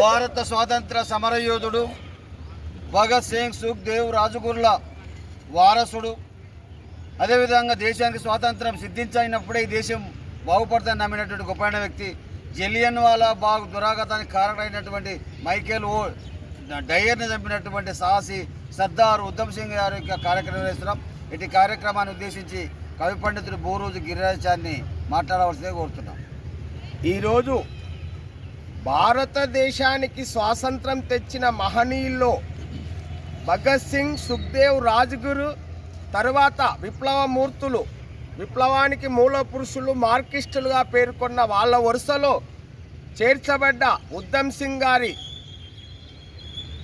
భారత స్వాతంత్ర సమరయోధుడు భగత్ సింగ్ సుఖ్దేవ్ రాజగుర్ల వారసుడు. అదేవిధంగా దేశానికి స్వాతంత్రం సిద్ధించినప్పుడే ఈ దేశం బాగుపడతాన్ని నమ్మినటువంటి గొప్పైన వ్యక్తి జలియన్ వాలా బాగ్ దురాగతానికి కారణమైనటువంటి మైకేల్ ఓ డయర్ని చంపినటువంటి సాహసి సర్దార్ ఉద్దమ్ సింగ్ గారి యొక్క కార్యక్రమం వేస్తున్నాం ఇటు కార్యక్రమాన్ని ఉద్దేశించి కవి పండితుడు బోరోజు గిరిరాజాన్ని మాట్లాడవలసిందే కోరుతున్నాం. ఈరోజు భారతదేశానికి స్వాతంత్రం తెచ్చిన మహనీయుల్లో భగత్ సింగ్ సుఖ్దేవ్ రాజ్గురు తరువాత విప్లవమూర్తులు విప్లవానికి మూల పురుషులు మార్కిస్టులుగా పేర్కొన్న వాళ్ళ వరుసలో చేర్చబడ్డ ఉద్దమ్ సింగ్ గారి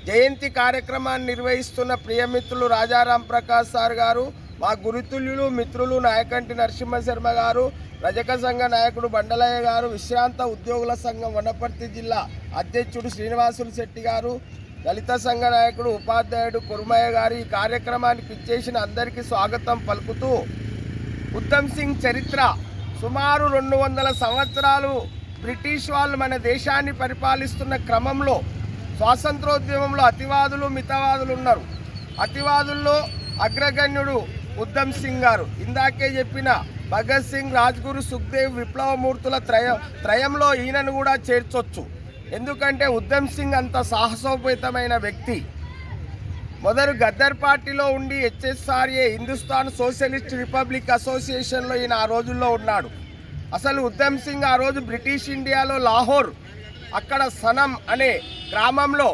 జయంతి కార్యక్రమాన్ని నిర్వహిస్తున్న ప్రియమిత్రులు రాజారాం ప్రకాష్ సార్ గారు మా గురుతుల్యులు మిత్రులు నాయకంటి నరసింహ శర్మ గారు రజక సంఘ నాయకుడు బండలయ్య గారు విశ్రాంత ఉద్యోగుల సంఘం వనపర్తి జిల్లా అధ్యక్షుడు శ్రీనివాసులు శెట్టి గారు దళిత సంఘ నాయకుడు ఉపాధ్యాయుడు కురుమయ్య గారు ఈ కార్యక్రమానికి ఇచ్చేసిన అందరికీ స్వాగతం పలుకుతూ ఉత్తమ్ సింగ్ చరిత్ర సుమారు రెండు వందల సంవత్సరాలు బ్రిటిష్ వాళ్ళు మన దేశాన్ని పరిపాలిస్తున్న క్రమంలో స్వాతంత్రోద్యమంలో అతివాదులు మితవాదులు ఉన్నారు. అతివాదుల్లో అగ్రగణ్యుడు ఉద్దమ్ సింగ్ గారు. ఇందాకే చెప్పిన భగత్ సింగ్ రాజ్గురు సుఖ్దేవ్ విప్లవమూర్తుల త్రయ త్రయంలో ఈయనను కూడా చేర్చొచ్చు. ఎందుకంటే ఉద్దమ్ సింగ్ అంత సాహసోపేతమైన వ్యక్తి. మొదలు గద్దర్ పార్టీలో ఉండి హెచ్ఎస్ఆర్ఏ హిందుస్థాన్ సోషలిస్ట్ రిపబ్లిక్ అసోసియేషన్లో ఈయన ఆ రోజుల్లో ఉన్నాడు. అసలు ఉద్దమ్ సింగ్ ఆ రోజు బ్రిటిష్ ఇండియాలో లాహోర్ అక్కడ సనం అనే గ్రామంలో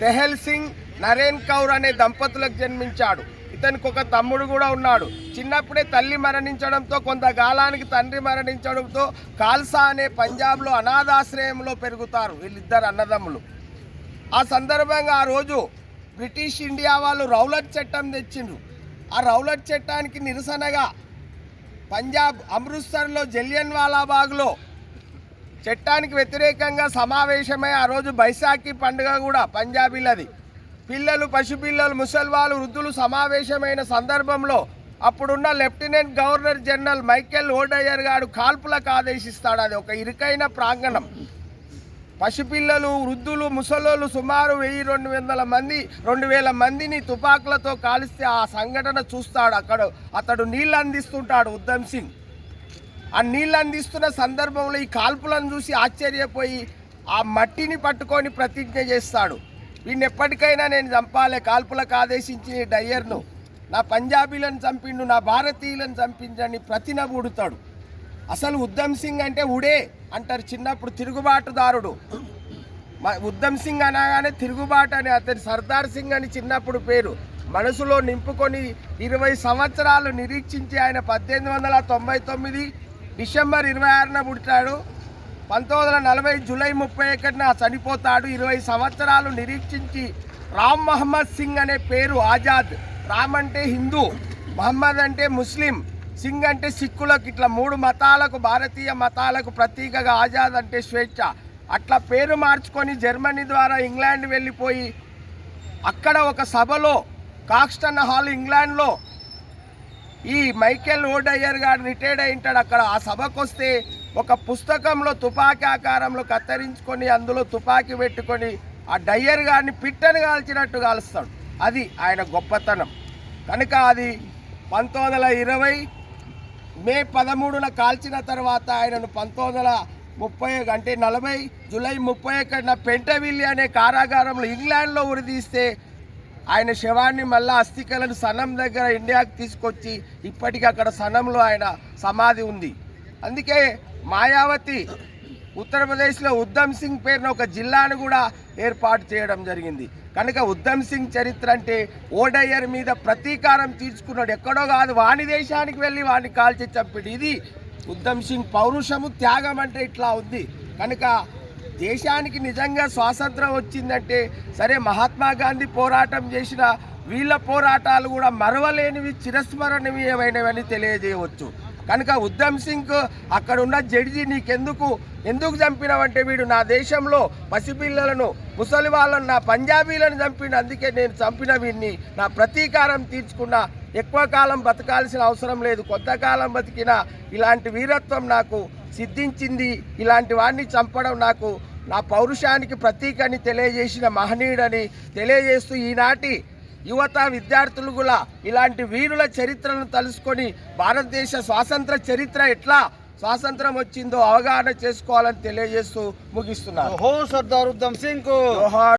తెహల్ సింగ్ నరేన్ కౌర్ అనే దంపతులకు జన్మించాడు. ఇతనికి ఒక తమ్ముడు కూడా ఉన్నాడు. చిన్నప్పుడే తల్లి మరణించడంతో కొంతకాలానికి తండ్రి మరణించడంతో కాల్సా అనే పంజాబ్లో అనాథాశ్రయంలో పెరుగుతారు వీళ్ళిద్దరు అన్నదమ్ములు. ఆ సందర్భంగా ఆ రోజు బ్రిటిష్ ఇండియా వాళ్ళు రౌలట్ చట్టం తెచ్చిండ్రు. ఆ రౌలట్ చట్టానికి నిరసనగా పంజాబ్ అమృత్సర్లో జలియన్ వాలాబాగ్లో చట్టానికి వ్యతిరేకంగా సమావేశమై ఆ రోజు బైశాఖి పండుగ కూడా పంజాబీలది. పిల్లలు పసిపిల్లలు ముసల్వాళ్ళు వృద్ధులు సమావేశమైన సందర్భంలో అప్పుడున్న lieutenant governor general Michael O'Dwyer గారు కాల్పులకు ఆదేశిస్తాడు. అది ఒక ఇరుకైన ప్రాంగణం. పసిపిల్లలు వృద్ధులు ముసలోళ్ళు సుమారు వెయ్యి రెండు వందల మంది రెండు వేల మందిని తుపాకులతో కాలిస్తే ఆ సంఘటన చూస్తాడు. అక్కడ అతడు నీళ్ళు అందిస్తుంటాడు ఉద్దమ్ సింగ్. ఆ నీళ్ళు అందిస్తున్న సందర్భంలో ఈ కాల్పులను చూసి ఆశ్చర్యపోయి ఆ మట్టిని పట్టుకొని ప్రతిజ్ఞ చేస్తాడు. వీడిని ఎప్పటికైనా నేను చంపాలి. కాల్పులకు ఆదేశించిన డయ్యర్ను నా పంజాబీలను చంపిండు నా భారతీయులను చంపించని ప్రతినబుడుతాడు అసలు ఉద్దమ్ సింగ్ అంటే ఉడే అంటారు చిన్నప్పుడు తిరుగుబాటుదారుడు. ఉద్దమ్ సింగ్ అనగానే తిరుగుబాటు అని అతని సర్దార్ సింగ్ అని చిన్నప్పుడు పేరు. మనసులో నింపుకొని ఇరవై సంవత్సరాలు నిరీక్షించి ఆయన పద్దెనిమిది వందల తొంభై తొమ్మిది డిసెంబర్ ఇరవై ఆరున పుట్టాడు. పంతొమ్మిది వందల నలభై జూలై ముప్పై ఒకటిన చనిపోతాడు. ఇరవై సంవత్సరాలు నిరీక్షించి రామ్ మహమ్మద్ సింగ్ అనే పేరు ఆజాద్. రామ్ అంటే హిందూ మహమ్మద్ అంటే ముస్లిం సింగ్ అంటే సిక్కులకు. ఇట్లా మూడు మతాలకు భారతీయ మతాలకు ప్రతీకగా ఆజాద్ అంటే స్వేచ్ఛ. అట్లా పేరు మార్చుకొని జర్మనీ ద్వారా ఇంగ్లాండ్ వెళ్ళిపోయి అక్కడ ఒక సభలో కాక్స్టన్ హాల్ ఇంగ్లాండ్లో ఈ మైకేల్ ఓడయ్యర్ గారు రిటైర్డ్ అయి అక్కడ. ఆ సభకు వస్తే ఒక పుస్తకంలో తుపాకీ ఆకారంలో కత్తిరించుకొని అందులో తుపాకీ పెట్టుకొని ఆ డయ్యర్ గారిని పిట్టని కాల్చినట్టు కాలుస్తాడు. అది ఆయన గొప్పతనం. కనుక అది పంతొమ్మిది వందల ఇరవై మే పదమూడున కాల్చిన తర్వాత ఆయనను పంతొమ్మిది వందల ముప్పై అంటే నలభై జూలై ముప్పై ఒకటిన పెంటవిల్లి అనే కారాగారంలో ఇంగ్లాండ్లో ఉరిదీస్తే ఆయన శవాన్ని మళ్ళా అస్థికలను సనం దగ్గర ఇండియాకు తీసుకొచ్చి ఇప్పటికీ అక్కడ సనంలో ఆయన సమాధి ఉంది. అందుకే మాయావతి ఉత్తరప్రదేశ్లో ఉద్దమ్ సింగ్ పేరున ఒక జిల్లాను కూడా ఏర్పాటు చేయడం జరిగింది. కనుక ఉద్దమ్ సింగ్ చరిత్ర అంటే ఓడయ్యర్ మీద ప్రతీకారం తీర్చుకున్నాడు. ఎక్కడో కాదు వాణి దేశానికి వెళ్ళి వాడిని కాల్చి చంపాడు. ఇది ఉద్దమ్ సింగ్ పౌరుషము త్యాగం అంటే ఇట్లా ఉంది. కనుక దేశానికి నిజంగా స్వాతంత్రం వచ్చిందంటే సరే మహాత్మా గాంధీ పోరాటం చేసిన వీళ్ళ పోరాటాలు కూడా మరవలేనివి చిరస్మరణీయమైనవని తెలియజేయవచ్చు. కనుక ఉద్దమ్ సింగ్ అక్కడ ఉన్న జడ్జి నీకెందుకు? ఎందుకు చంపినవంటే వీడు నా దేశంలో పసిపిల్లలను ముసలి వాళ్ళను నా పంజాబీలను చంపిన అందుకే నేను చంపిన వీడిని. నా ప్రతీకారం తీర్చుకున్న ఎక్కువ కాలం బతకాల్సిన అవసరం లేదు. కొంతకాలం బతికిన ఇలాంటి వీరత్వం నాకు సిద్ధించింది. ఇలాంటి వాడిని చంపడం నాకు నా పౌరుషానికి ప్రతీకని తెలియజేసిన మహనీయుడని తెలియజేస్తూ ఈనాటి యువత విద్యార్థులు కూడా ఇలాంటి వీరుల చరిత్రను తలుసుకొని భారతదేశ స్వాతంత్ర చరిత్ర ఎట్లా స్వాతంత్రం వచ్చిందో అవగాహన చేసుకోవాలని తెలియజేస్తూ ముగిస్తున్నాను. హో సర్దార్ ఉద్దమ్ సింగ్